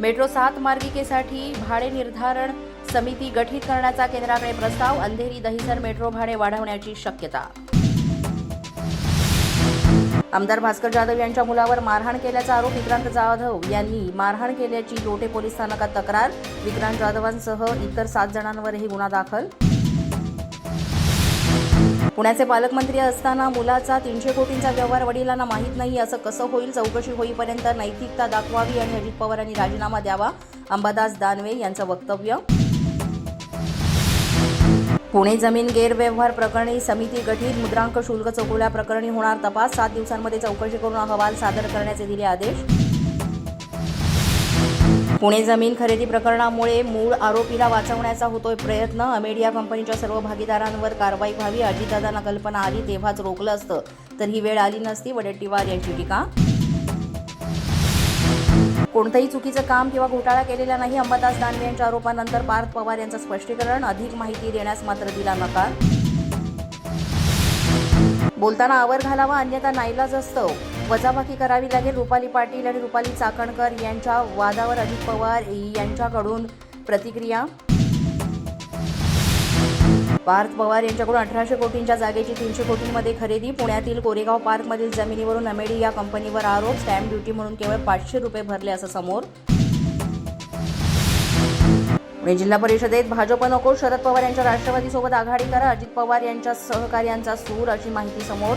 Metro सात मार्गिकेसाठी भाडे निर्धारण समिती गठीत करण्याचा केंद्राकडे प्रस्ताव अंधेरी दहिसर मेट्रो भाडे वाढवण्याची शक्यता. आमदार भास्कर जाधव यांच्या मुलावर मारहाण केल्याचा आरोप विक्रांत जाधव यांनी मारहाण केल्याची लोटे पोलीस स्थानकात तक्रार. विक्रांत जाधवांसह इतर सात जणांवरही गुन्हा दाखल. पुण्याचे पालकमंत्री असताना मुलाचा तीनशे कोटींचा व्यवहार वडिलांना माहीत नाही असं कसं होईल चौकशी होईपर्यंत नैतिकता दाखवावी आणि अजित पवारांनी राजीनामा द्यावा? अंबादास दानवे यांचं वक्तव्य? पुणे जमीन गैरव्यवहार प्रकरणी समिती गठीत मुद्रांक शुल्क चौकल्या प्रकरणी होणार तपास सात दिवसांमध्ये चौकशी करून अहवाल सादर करण्याचे दिले आदेश पुणे जमीन खरेदी प्रकरणामुळे मूळ आरोपीला वाचवण्याचा होतोय प्रयत्न. अमेडिया कंपनीच्या सर्व भागीदारांवर कारवाई व्हावी अजितदादांना कल्पना आली तेव्हाच रोखलं असतं. तर ही वेळ आली नसती वडेट्टीवार यांची टीका. कोणतंही चुकीचं काम किंवा घोटाळा केलेला नाही अंबादास दानवे यांच्या आरोपानंतर पार्थ पवार यांचं स्पष्टीकरण अधिक माहिती देण्यास मात्र दिला नकार. बोलताना आवर घालावा अन्यथा नाईलाज असतं. वजाबाकी करावी लागेल. रुपाली पाटील आणि रुपाली चाकणकर यांच्या वादावर अजित पवार यांच्याकडून प्रतिक्रिया. पार्थ पवार यांच्याकडून अठराशे कोटींच्या जागेची तीनशे कोटींमध्ये खरेदी. पुण्यातील कोरेगाव पार्कमधील जमिनीवरून अमेडी या कंपनीवर आरोप. स्टॅम्प ड्युटी म्हणून केवळ पाचशे रुपये भरले असं समोर. पुणे जिल्हा परिषदेत भाजप नको. शरद पवार यांच्या राष्ट्रवादीसोबत आघाडी करा. अजित पवार यांच्या सहकार्यांचा सूर अशी माहिती समोर.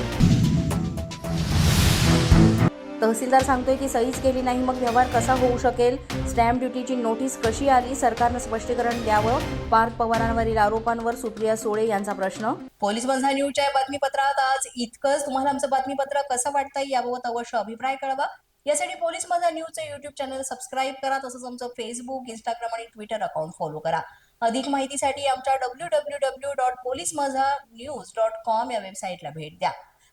तहसीलदार सांगतोय की सहीच केली नाही मग व्यवहार कसा होऊ शकेल? स्टॅम्प ड्युटीची नोटीस कशी आली? सरकारनं स्पष्टीकरण द्यावं? पार्थ पवारांवरील आरोपांवर सुप्रिया सुळे यांचा प्रश्न. पोलीस बंधा न्यूजच्या बातमीपत्रात आज इतकंच. तुम्हाला आमचं बातमीपत्र कसं वाटतंय याबाबत अवश्य अभिप्राय कळवा. यासाठी पोलीस माझा न्यूजचं युट्यूब चॅनल सबस्क्राईब करा तसंच आमचं फेसबुक इंस्टाग्राम आणि ट्विटर अकाउंट फॉलो करा. अधिक माहितीसाठी आमच्या W W W dot police Majha news dot com या वेबसाईटला भेट द्या.